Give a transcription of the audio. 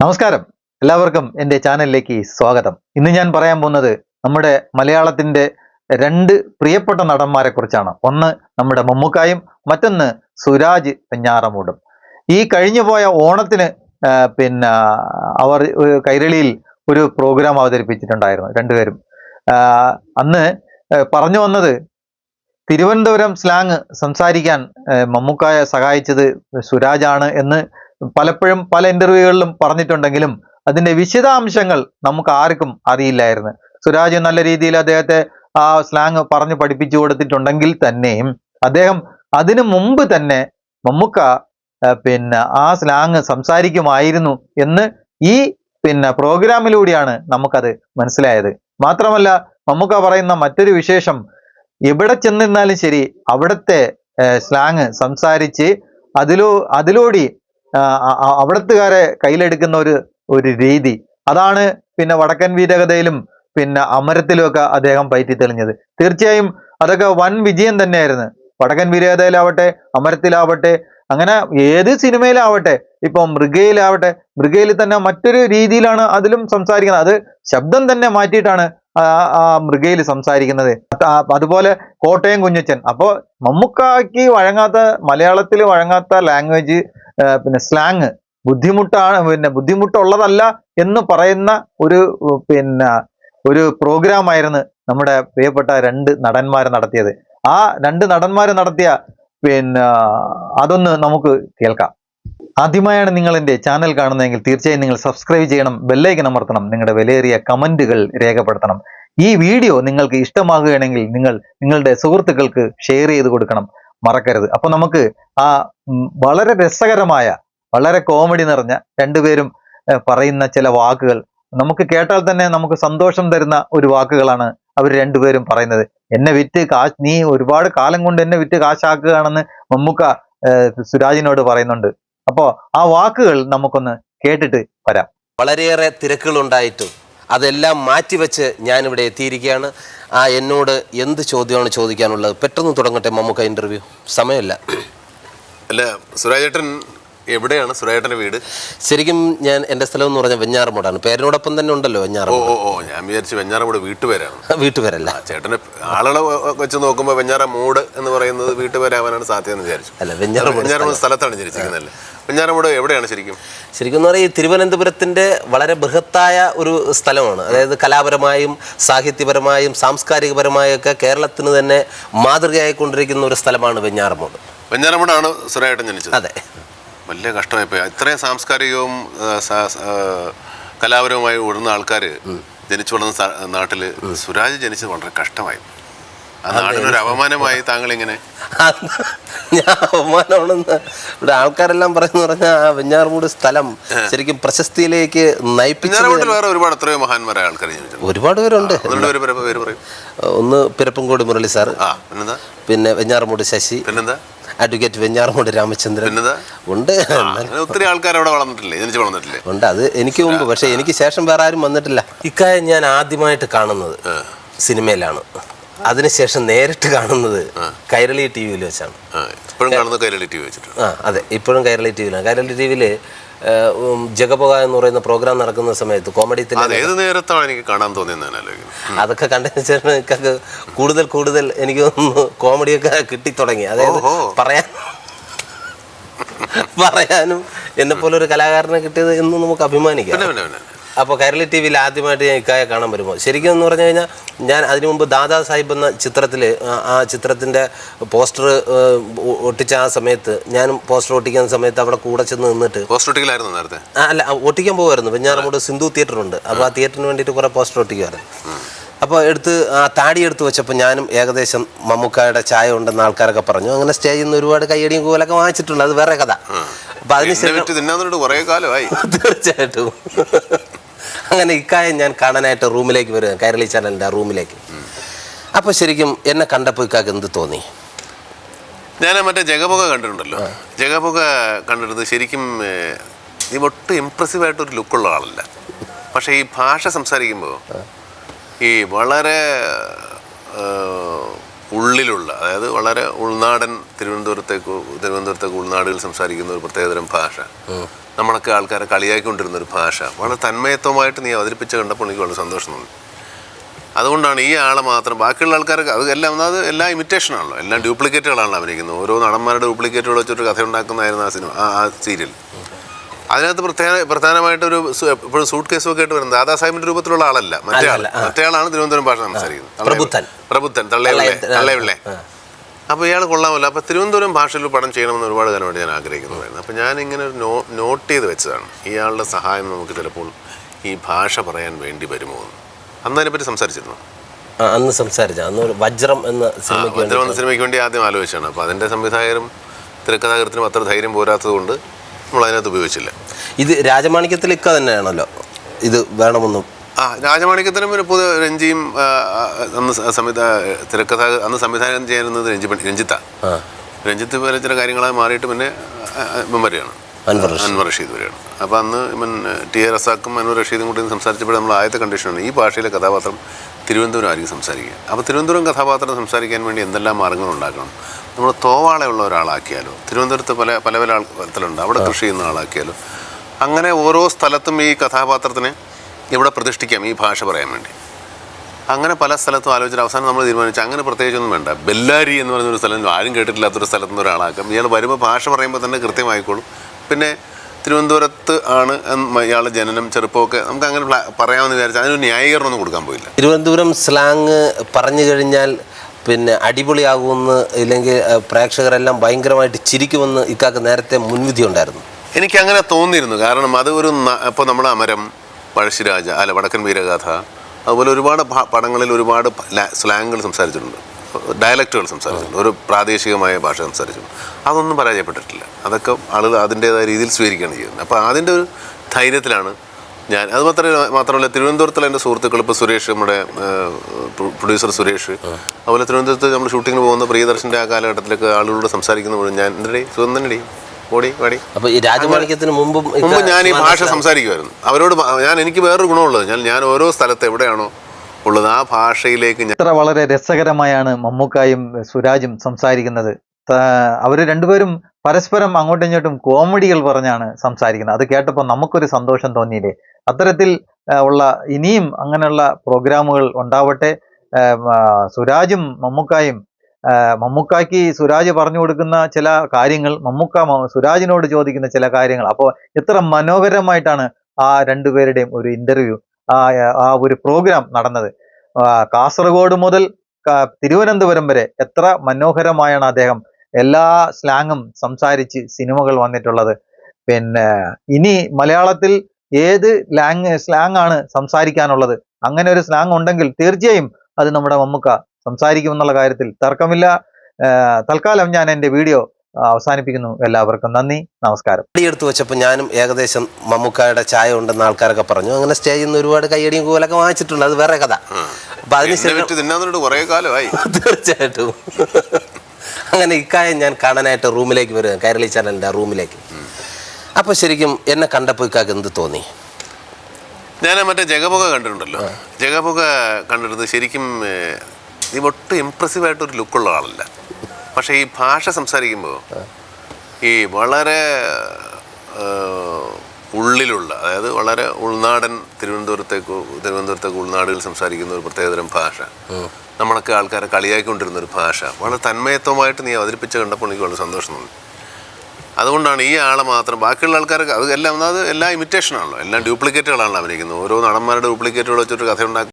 നമസ്കാരം. എല്ലാവർക്കും എന്റെ ചാനലിലേക്ക് സ്വാഗതം. ഇന്ന് ഞാൻ പറയാൻ പോകുന്നത് നമ്മുടെ മലയാളത്തിന്റെ രണ്ട് പ്രിയപ്പെട്ട നടന്മാരെ കുറിച്ചാണ് ഒന്ന് നമ്മുടെ മമ്മൂക്കായും മറ്റൊന്ന് സുരാജ് വെഞ്ഞാറമൂടും ഈ കഴിഞ്ഞു പോയ ഓണത്തിന് പിന്നെ അവർ കൈരളിയിൽ ഒരു പ്രോഗ്രാം അവതരിപ്പിച്ചിട്ടുണ്ടായിരുന്നു രണ്ടുപേരും. അന്ന് പറഞ്ഞു വന്നത് തിരുവനന്തപുരം സ്ലാങ് സംസാരിക്കാൻ മമ്മൂക്കായെ സഹായിച്ചത് സുരാജാണ് എന്ന് പലപ്പോഴും പല ഇന്റർവ്യൂകളിലും പറഞ്ഞിട്ടുണ്ടെങ്കിലും അതിന്റെ വിശദാംശങ്ങൾ നമുക്ക് ആർക്കും അറിയില്ലായിരുന്നു. സുരാജ് നല്ല രീതിയിൽ അദ്ദേഹത്തെ ആ സ്ലാങ് പറഞ്ഞു പഠിപ്പിച്ചു കൊടുത്തിട്ടുണ്ടെങ്കിൽ തന്നെയും അദ്ദേഹം അതിനു മുമ്പ് തന്നെ മമ്മുക്ക പിന്നെ ആ സ്ലാങ് സംസാരിക്കുമായിരുന്നു എന്ന് ഈ പിന്നെ പ്രോഗ്രാമിലൂടെയാണ് നമുക്കത് മനസ്സിലായത്. മാത്രമല്ല മമ്മൂക്ക പറയുന്ന മറ്റൊരു വിശേഷം എവിടെ ചെന്നിരുന്നാലും ശരി അവിടുത്തെ സ്ലാങ് സംസാരിച്ച് അതിലൂ അതിലൂടെ അവിടത്തുകാരെ കയ്യിലെടുക്കുന്ന ഒരു ഒരു രീതി. അതാണ് പിന്നെ വടക്കൻ വീരകഥയിലും പിന്നെ അമരത്തിലും ഒക്കെ അദ്ദേഹം പയറ്റി തെളിഞ്ഞത്. തീർച്ചയായും അതൊക്കെ വൻ വിജയം തന്നെയായിരുന്നു. വടക്കൻ വീരകഥയിലാവട്ടെ അമരത്തിലാവട്ടെ അങ്ങനെ ഏത് സിനിമയിലാവട്ടെ ഇപ്പം മൃഗയിലാവട്ടെ മൃഗയിൽ തന്നെ മറ്റൊരു രീതിയിലാണ് അതിലും സംസാരിക്കുന്നത്. അത് ശബ്ദം തന്നെ മാറ്റിയിട്ടാണ് ആ മൃഗയിൽ സംസാരിക്കുന്നത്. അതുപോലെ കോട്ടയം കുഞ്ഞച്ചൻ. അപ്പോൾ മമ്മൂക്കാക്ക് വഴങ്ങാത്ത മലയാളത്തിൽ വഴങ്ങാത്ത ലാംഗ്വേജ് പിന്നെ സ്ലാങ് ബുദ്ധിമുട്ടാണ് പിന്നെ ബുദ്ധിമുട്ടുള്ളതല്ല എന്ന് പറയുന്ന ഒരു പിന്നെ ഒരു പ്രോഗ്രാമായിരുന്നു നമ്മുടെ പ്രിയപ്പെട്ട രണ്ട് നടന്മാർ നടത്തിയത്. ആ രണ്ട് നടന്മാർ നടത്തിയ പിന്നെ അതൊന്ന് നമുക്ക് കേൾക്കാം. ആദ്യമായാണ് നിങ്ങൾ എന്റെ ചാനൽ കാണുന്നതെങ്കിൽ തീർച്ചയായും നിങ്ങൾ സബ്സ്ക്രൈബ് ചെയ്യണം ബെല്ലൈക്കൻ അമർത്തണം നിങ്ങളുടെ വിലയേറിയ കമന്റുകൾ രേഖപ്പെടുത്തണം. ഈ വീഡിയോ നിങ്ങൾക്ക് ഇഷ്ടമാകുകയാണെങ്കിൽ നിങ്ങൾ നിങ്ങളുടെ സുഹൃത്തുക്കൾക്ക് ഷെയർ ചെയ്ത് കൊടുക്കണം. മറക്കരുത്. അപ്പോൾ നമുക്ക് ആ വളരെ രസകരമായ വളരെ കോമഡി നിറഞ്ഞ രണ്ടുപേരും പറയുന്ന ചില വാക്കുകൾ നമുക്ക് കേട്ടാൽ തന്നെ നമുക്ക് സന്തോഷം തരുന്ന ഒരു വാക്കുകളാണ് അവർ രണ്ടുപേരും പറയുന്നത്. എന്നെ വിറ്റ് കാശ് നീ ഒരുപാട് കാലം കൊണ്ട് എന്നെ വിറ്റ് കാശാക്കുകയാണെന്ന് മമ്മൂക്ക സുരാജിനോട് പറയുന്നുണ്ട്. അപ്പോ ആ വാക്കുകൾ നമുക്കൊന്ന് കേട്ടിട്ട് വരാം. വളരെയേറെ തിരക്കുകളുണ്ടായിട്ടും. അതെല്ലാം മാറ്റിവെച്ച് ഞാനിവിടെ എത്തിയിരിക്കുകയാണ്. ആ എന്നോട് എന്ത് ചോദ്യമാണ് ചോദിക്കാനുള്ളത്? പെട്ടെന്ന് തുടങ്ങട്ടെ മമ്മൂക്ക ഇന്റർവ്യൂ സമയമില്ല. അല്ല സുരാജേട്ടൻ എവിടെയാണ്? സുരേട്ടന്റെ വീട്? ശരിക്കും ഞാൻ എന്റെ സ്ഥലം എന്ന് പറഞ്ഞാൽ വെഞ്ഞാറമൂടാണ്. പേരിനോടൊപ്പം തന്നെ ഉണ്ടല്ലോ ഓ വെഞ്ഞാറമൂട്. ഓ ഓ ഞാൻ വിചാരിച്ചു വെഞ്ഞാറമൂട് വീട്ടുപേരാണ്. വീട്ടുപേരല്ല. ചേട്ടന്റെ ആളുകളെ വെച്ച് നോക്കുമ്പോൾ വെഞ്ഞാറമൂട് എന്ന് പറയുന്നത് വീട്ടുപേരാവാനാണ് സാധ്യത എന്ന് വിചാരിച്ചു. അല്ല വെഞ്ഞാറമൂട് വെഞ്ഞാറമൂട് സ്ഥലത്താണ് ജനിച്ചിരിക്കുന്നതല്ലേ വെഞ്ഞാറമൂട് എവിടെയാണ് ശരിക്കും? ശരിക്കും എന്ന് പറഞ്ഞാൽ ഈ തിരുവനന്തപുരത്തിന്റെ വളരെ ബൃഹത്തായ ഒരു സ്ഥലമാണ്. അതായത് കലാപരമായും സാഹിത്യപരമായും സാംസ്കാരികപരമായും ഒക്കെ കേരളത്തിന് തന്നെ മാതൃകയായിക്കൊണ്ടിരിക്കുന്ന ഒരു സ്ഥലമാണ് വെഞ്ഞാറമൂട്. വെഞ്ഞാറമൂടാണ് സുരേട്ടൻ ജനിച്ചത്? അതെ. വലിയ കഷ്ടമായിപ്പോയി. ഇത്രയും സാംസ്കാരികവും കലാപരവുമായി ഉയർന്ന ആൾക്കാർ ജനിച്ചു വളർന്ന നാട്ടിൽ സുരാജ് ജനിച്ചത് വളരെ കഷ്ടമായി. ആ നാടിനൊരു അപമാനമായി താങ്കൾ ഇങ്ങനെ ഞാൻ അവമാനമാണെന്ന് ഇവിടെ ആൾക്കാരെല്ലാം പറയുന്ന പറഞ്ഞാൽ ആ വെഞ്ഞാറമൂട് സ്ഥലം ശരിക്കും പ്രശസ്തിയിലേക്ക് നയിപ്പിച്ചു വേറെ ഒരുപാട് എത്രയോ മഹാന്മാരായ ആൾക്കാർ ഒരുപാട് പേരുണ്ട്. ഒന്ന് പിരപ്പൻകോട് മുരളി സാർ ആ പിന്നെ വെഞ്ഞാറമൂട് ശശി. പിന്നെന്താ? അഡ്വക്കേറ്റ് വെഞ്ഞാറമൂട് രാമചന്ദ്രൻ. പിന്നെന്താ? ഉണ്ട്. ഒത്തിരി ആൾക്കാർ അവിടെ വളർന്നിട്ടില്ലേ? ജനിച്ച് വളർന്നിട്ടില്ലേ? ഉണ്ട്. അത് എനിക്ക് മുമ്പ് പക്ഷേ എനിക്ക് ശേഷം വേറെ ആരും വന്നിട്ടില്ല. ഇക്കാര്യം ഞാൻ ആദ്യമായിട്ട് കാണുന്നത് സിനിമയിലാണ്. അതിനുശേഷം നേരിട്ട് കാണുന്നത് കൈരളി ടി വിയിൽ വെച്ചാണ് ഇപ്പോഴും കാണുന്ന കൈരളി ടി വി വെച്ചിട്ടുണ്ട്. ആ അതെ ഇപ്പോഴും കൈരളി ടി വിയിലാണ് കൈരളി ടി വിയിൽ ജഗപോക എന്ന് പറയുന്ന പ്രോഗ്രാം നടക്കുന്ന സമയത്ത് കോമഡി ഏത് നേരത്താണ് എനിക്ക് കാണാൻ അതൊക്കെ കണ്ടതിന് ശേഷം എനിക്കൊക്കെ കൂടുതൽ കൂടുതൽ എനിക്ക് തോന്നുന്നു കോമഡിയൊക്കെ കിട്ടിത്തുടങ്ങി അതായത്. പറയാൻ പറയാനും എന്നെ പോലെ ഒരു കലാകാരനെ കിട്ടിയത് എന്ന് നമുക്ക് അഭിമാനിക്കാം. അപ്പോൾ കേരള ടി വിയിൽ ആദ്യമായിട്ട് ഞാൻ ഇക്കായെ കാണാൻ വരുമ്പോൾ ശരിക്കും എന്ന് പറഞ്ഞു കഴിഞ്ഞാൽ ഞാൻ അതിനു മുമ്പ് ദാദാ സാഹിബ് എന്ന ചിത്രത്തിൽ ആ ചിത്രത്തിന്റെ പോസ്റ്റർ ഒട്ടിച്ച ആ സമയത്ത് ഞാനും പോസ്റ്റർ ഒട്ടിക്കുന്ന സമയത്ത് അവിടെ കൂടെ ചെന്ന് നിന്നിട്ട് ഹോസ്പിറ്റലിലായിരുന്നു നേരത്തെ? അല്ല ഒട്ടിക്കാൻ പോകുമായിരുന്നു വെഞ്ഞാറമൂട് സിന്ധു തിയേറ്റർ ഉണ്ട്. അപ്പോൾ ആ തിയേറ്ററിന് വേണ്ടിയിട്ട് കുറേ പോസ്റ്റർ ഒട്ടിക്കുമായിരുന്നു അപ്പോൾ എടുത്ത് ആ താടി എടുത്ത് വെച്ചപ്പോൾ ഞാനും ഏകദേശം മമ്മൂക്കായുടെ ചായ ഉണ്ടെന്ന് ആൾക്കാരൊക്കെ പറഞ്ഞു. അങ്ങനെ സ്റ്റേജിൽ നിന്ന് ഒരുപാട് കയ്യടിയും കൂലൊക്കെ വാങ്ങിച്ചിട്ടുണ്ട്. അത് വേറെ കഥ. അപ്പോൾ അതിന് തീർച്ചയായിട്ടും. അങ്ങനെ ഇക്കായം ഞാൻ കാണാനായിട്ട് റൂമിലേക്ക് വരിക കൈരളി ചാനലിന്റെ റൂമിലേക്ക്. അപ്പോൾ ശരിക്കും എന്നെ കണ്ടപ്പോൾ ഇക്കാക്ക് എന്ത് തോന്നി? ഞാൻ മറ്റേ ജഗപുക കണ്ടിട്ടുണ്ടല്ലോ. ജഗപുക കണ്ടിരുന്നത് ശരിക്കും ഈ നീ ഒട്ടും ഇമ്പ്രസീവ് ആയിട്ടൊരു ലുക്കുള്ള ആളല്ല. പക്ഷേ ഈ ഭാഷ സംസാരിക്കുമ്പോൾ ഈ വളരെ ഉള്ളിലുള്ള അതായത് വളരെ ഉൾനാടൻ തിരുവനന്തപുരത്തേക്ക് തിരുവനന്തപുരത്തേക്ക് ഉൾനാടുകൾ സംസാരിക്കുന്ന ഒരു പ്രത്യേകതരം ഭാഷ. നമ്മളൊക്കെ ആൾക്കാരെ കളിയാക്കിക്കൊണ്ടിരുന്ന ഒരു ഭാഷ. വളരെ തന്മയത്വമായിട്ട് നീ അവതരിപ്പിച്ച് കണ്ടപ്പോൾ എനിക്ക് വളരെ സന്തോഷം തോന്നി. അതുകൊണ്ടാണ് ഈ ആളെ മാത്രം ബാക്കിയുള്ള ആൾക്കാർക്ക് അത് എല്ലാം അത് എല്ലാം ഇമിറ്റേഷൻ ആണല്ലോ. എല്ലാം ഡ്യൂപ്ലിക്കേറ്റുകളാണല്ലോ അഭിനയിക്കുന്നത് ഓരോ നടന്മാരുടെ ഡ്യൂപ്ലിക്കേറ്റുകൾ വെച്ചൊരു കഥ ഉണ്ടാക്കുന്നതായിരുന്നു ആ സിനിമ ആ സീരിയൽ അതിനകത്ത് പ്രത്യേക പ്രധാനമായിട്ടൊരു എപ്പോഴും സൂട്ട് ഒക്കെ ആയിട്ട് വരുന്നത് ദാദാസാഹിബിന്റെ രൂപത്തിലുള്ള ആളല്ല. മറ്റേ ആൾ. മറ്റേ ആളാണ് തിരുവനന്തപുരം ഭാഷ സംസാരിക്കുന്നത്. തള്ളേ- പ്രബുദ്ധൻ. പ്രബുദ്ധൻ തള്ളേ-. തള്ളേവിള്ളേ അപ്പോൾ ഇയാൾ കൊള്ളാമല്ലോ. അപ്പോൾ തിരുവനന്തപുരം ഭാഷയിൽ പടം ചെയ്യണമെന്ന് ഒരുപാട് കാലമായിട്ട് ഞാൻ ആഗ്രഹിക്കുന്നതായിരുന്നു. അപ്പോൾ ഞാൻ ഇങ്ങനെ ഒരു നോ നോട്ട് ചെയ്ത് വെച്ചതാണ്. ഇയാളുടെ സഹായം നമുക്ക് ചിലപ്പോൾ ഈ ഭാഷ പറയാൻ വേണ്ടി വരുമോ എന്ന്. അന്ന് അതിനെപ്പറ്റി സംസാരിച്ചിരുന്നു? അന്ന് സംസാരിച്ച അന്ന് ഒരു വജ്രം എന്ന സിനിമയ്ക്ക് വേണ്ടി വന്ന സിനിമയ്ക്ക് വേണ്ടി ആദ്യം ആലോചിച്ചാണ് അപ്പോൾ അതിന്റെ സംവിധായകരും തിരക്കഥാകൃത്തിനും അത്ര ധൈര്യം പോരാത്തതുകൊണ്ട് നമ്മൾ അതിനകത്ത് ഉപയോഗിച്ചില്ല. ഇത് രാജമാണിക്യത്തിൽ ഇക്ക തന്നെയാണല്ലോ. ഇത് വേണമെന്നും ആ രാജമാണിക്കത്തിനും ഒരു പുതിയ രഞ്ജിയും അന്ന് സംവിധാന സംവിധാ തിരക്കഥ അന്ന് സംവിധാനം ചെയ്യുന്നത് രഞ്ജി രഞ്ജിത്താണ് രഞ്ജിത്ത്. വരെ ചില കാര്യങ്ങളായി മാറിയിട്ട് പിന്നെ വരെയാണ്. അൻവർ റഷീദ്. വരെയാണ്. അപ്പോൾ അന്ന് ഇവൻ ടി എ റസാക്കും അൻവർ റഷീദും കൂടി സംസാരിച്ചപ്പോൾ നമ്മൾ ആദ്യത്തെ കണ്ടീഷനാണ് ഈ ഭാഷയിലെ കഥാപാത്രം തിരുവനന്തപുരം ആയിരിക്കും സംസാരിക്കുക. അപ്പോൾ തിരുവനന്തപുരം കഥാപാത്രം സംസാരിക്കാൻ വേണ്ടി എന്തെല്ലാം മാർഗങ്ങൾ ഉണ്ടാക്കണം? നമ്മൾ തോവാളയുള്ള ഒരാളാക്കിയാലോ? തിരുവനന്തപുരത്ത് പല പല പല ആൾക്കാരുണ്ട് അവിടെ കൃഷി ചെയ്യുന്ന ആളാക്കിയാലോ? അങ്ങനെ ഓരോ സ്ഥലത്തും ഈ കഥാപാത്രത്തിനെ ഇവിടെ പ്രതിഷ്ഠിക്കാം ഈ ഭാഷ പറയാൻ വേണ്ടി. അങ്ങനെ പല സ്ഥലത്തും ആലോചിച്ച അവസാനം നമ്മൾ തീരുമാനിച്ചു അങ്ങനെ പ്രത്യേകിച്ചൊന്നും വേണ്ട. ബെല്ലാരി എന്ന് പറയുന്നൊരു സ്ഥലം ആരും കേട്ടിട്ടില്ലാത്തൊരു സ്ഥലത്തു നിന്ന് ഒരാളാക്കാം. ഇയാൾ വരുമ്പോൾ ഭാഷ പറയുമ്പോൾ തന്നെ കൃത്യമായിക്കോളും. പിന്നെ തിരുവനന്തപുരത്ത് ആണ് ഇയാളുടെ ജനനം ചെറുപ്പമൊക്കെ. നമുക്ക് അങ്ങനെ പറയാമെന്ന് വിചാരിച്ചാൽ അതിനൊരു ന്യായീകരണം ഒന്നും കൊടുക്കാൻ പോയില്ല. തിരുവനന്തപുരം സ്ലാങ് പറഞ്ഞു കഴിഞ്ഞാൽ പിന്നെ അടിപൊളിയാകുമെന്ന് ഇല്ലെങ്കിൽ പ്രേക്ഷകരെല്ലാം ഭയങ്കരമായിട്ട് ചിരിക്കുമെന്ന് ഇക്കാക്ക് നേരത്തെ മുൻവിധി ഉണ്ടായിരുന്നു എനിക്ക് അങ്ങനെ തോന്നിയിരുന്നു. കാരണം അത് ഒരു ഇപ്പോൾ നമ്മുടെ അമരം പഴശ്ശിരാജ അല്ല വടക്കൻ വീരഗാഥ അതുപോലെ ഒരുപാട് പടങ്ങളിൽ ഒരുപാട് സ്ലാങ്ങുകൾ സംസാരിച്ചിട്ടുണ്ട്. ഡയലക്റ്റുകൾ സംസാരിച്ചിട്ടുണ്ട്. ഒരു പ്രാദേശികമായ ഭാഷ സംസാരിച്ചിട്ടുണ്ട്. അതൊന്നും പരാജയപ്പെട്ടിട്ടില്ല. അതൊക്കെ ആളുകൾ അതിന്റേതായ രീതിയിൽ സ്വീകരിക്കുകയാണ് ചെയ്യുന്നത്. അപ്പോൾ അതിന്റെ ഒരു ധൈര്യത്തിലാണ് ഞാൻ. അത് മാത്രമല്ല മാത്രമല്ല തിരുവനന്തപുരത്തുള്ള എന്റെ സുഹൃത്തുക്കൾ ഇപ്പോൾ സുരേഷ് നമ്മുടെ പ്രൊഡ്യൂസർ സുരേഷ് അതുപോലെ തിരുവനന്തപുരത്ത് നമ്മൾ ഷൂട്ടിങ്ങിന് പോകുന്ന പ്രിയദർശന്റെ ആ കാലഘട്ടത്തിലൊക്കെ ആളുകളോട് സംസാരിക്കുന്നപ്പോഴും ഞാൻ എന്റെ സുഖം തന്നെ ഓടി വാടി അപ്പോൾ ഈ രാജമാണിക്യത്തിന് മുമ്പും മുമ്പ് ഞാൻ ഈ ഭാഷ സംസാരിക്കുമായിരുന്നു. അവരോട് ഞാൻ എനിക്ക് വേറൊരു ഗുണമുള്ളത്. ഞാൻ ഞാൻ ഓരോ സ്ഥലത്ത് എവിടെയാണോ ഉള്ളത് ആ ഭാഷയിലേക്ക് ഞാൻ എത്ര വളരെ രസകരമായാണ് മമ്മൂക്കായും സുരാജും സംസാരിക്കുന്നത്. അവർ രണ്ടുപേരും പരസ്പരം അങ്ങോട്ടും ഇങ്ങോട്ടും കോമഡികൾ പറഞ്ഞാണ് സംസാരിക്കുന്നത്. അത് കേട്ടപ്പോൾ നമുക്കൊരു സന്തോഷം തോന്നിയില്ലേ? അത്തരത്തിൽ ഉള്ള ഇനിയും അങ്ങനെയുള്ള പ്രോഗ്രാമുകൾ ഉണ്ടാവട്ടെ. സുരാജും മമ്മൂക്കായും മമ്മൂക്കായ്ക്ക് സുരാജ് പറഞ്ഞു കൊടുക്കുന്ന ചില കാര്യങ്ങൾ മമ്മൂക്ക സുരാജിനോട് ചോദിക്കുന്ന ചില കാര്യങ്ങൾ. അപ്പോൾ എത്ര മനോഹരമായിട്ടാണ് ആ രണ്ടുപേരുടെയും ഒരു ഇന്റർവ്യൂ ആ ആ ഒരു പ്രോഗ്രാം നടന്നത്. കാസർഗോഡ് മുതൽ തിരുവനന്തപുരം വരെ എത്ര മനോഹരമായാണ് അദ്ദേഹം എല്ലാ സ്ലാങ്ങും സംസാരിച്ച് സിനിമകൾ വന്നിട്ടുള്ളത്. പിന്നെ ഇനി മലയാളത്തിൽ ഏത് ലാങ് സ്ലാങ് ആണ് സംസാരിക്കാനുള്ളത്? അങ്ങനെ ഒരു സ്ലാങ് ഉണ്ടെങ്കിൽ തീർച്ചയായും അത് നമ്മുടെ മമ്മുക്ക സംസാരിക്കുമെന്നുള്ള കാര്യത്തിൽ തർക്കമില്ല. തൽക്കാലം ഞാൻ എന്റെ വീഡിയോ അവസാനിപ്പിക്കുന്നു. എല്ലാവർക്കും നന്ദി. നമസ്കാരം. കൈയെടുത്ത് വെച്ചപ്പോൾ ഞാനും ഏകദേശം മമ്മൂക്കായുടെ ചായ ഉണ്ടെന്ന് ആൾക്കാരൊക്കെ പറഞ്ഞു. അങ്ങനെ സ്റ്റേജിൽ നിന്ന് ഒരുപാട് കയ്യടിയും കൂലൊക്കെ വാങ്ങിച്ചിട്ടുണ്ട്. അത് വേറെ കഥ. അപ്പൊ അതിന് അതിനുശേഷം വിറ്റ് കുറേ കാലമായി. തീർച്ചയായിട്ടും. അങ്ങനെ ഇക്കായം ഞാൻ കാണാനായിട്ട് റൂമിലേക്ക് വരിക. കൈരളി ചാനലിന്റെ റൂമിലേക്ക്. അപ്പോൾ ശരിക്കും എന്നെ കണ്ടപ്പോൾ ഇക്കാക്ക് എന്ത് തോന്നി? ഞാൻ മറ്റേ ജഗപുക കണ്ടിട്ടുണ്ടല്ലോ. ജഗപുക കണ്ടിട്ട് ശരിക്കും നീ ഒട്ടും ഇമ്പ്രസീവ് ആയിട്ടൊരു ലുക്കുള്ള ആളല്ല. പക്ഷേ ഈ ഭാഷ സംസാരിക്കുമ്പോൾ ഈ വളരെ ഉള്ളിലുള്ള അതായത് വളരെ ഉൾനാടൻ തിരുവനന്തപുരത്തേക്ക് തിരുവനന്തപുരത്തേക്ക് ഉൾനാടുകൾ സംസാരിക്കുന്ന ഒരു പ്രത്യേകതരം ഭാഷ. നമ്മളൊക്കെ ആൾക്കാരെ കളിയാക്കിക്കൊണ്ടിരുന്ന ഒരു ഭാഷ. വളരെ തന്മയത്വമായിട്ട് നീ അവതരിപ്പിച്ച് കണ്ടപ്പോൾ എനിക്ക് വളരെ സന്തോഷം തോന്നി. അതുകൊണ്ടാണ് ഈ ആളെ മാത്രം ബാക്കിയുള്ള ആൾക്കാർക്ക് അത് എല്ലാം എല്ലാ എല്ലാം ഇമിറ്റേഷൻ ആണല്ലോ. എല്ലാം ഡ്യൂപ്ലിക്കേറ്റുകളാണല്ലോ അഭിനയിക്കുന്നത് ഓരോ നടന്മാരുടെ ഡ്യൂപ്ലിക്കേറ്റുകൾ വെച്ചിട്ട് കഥ ഉണ്ടാക്കി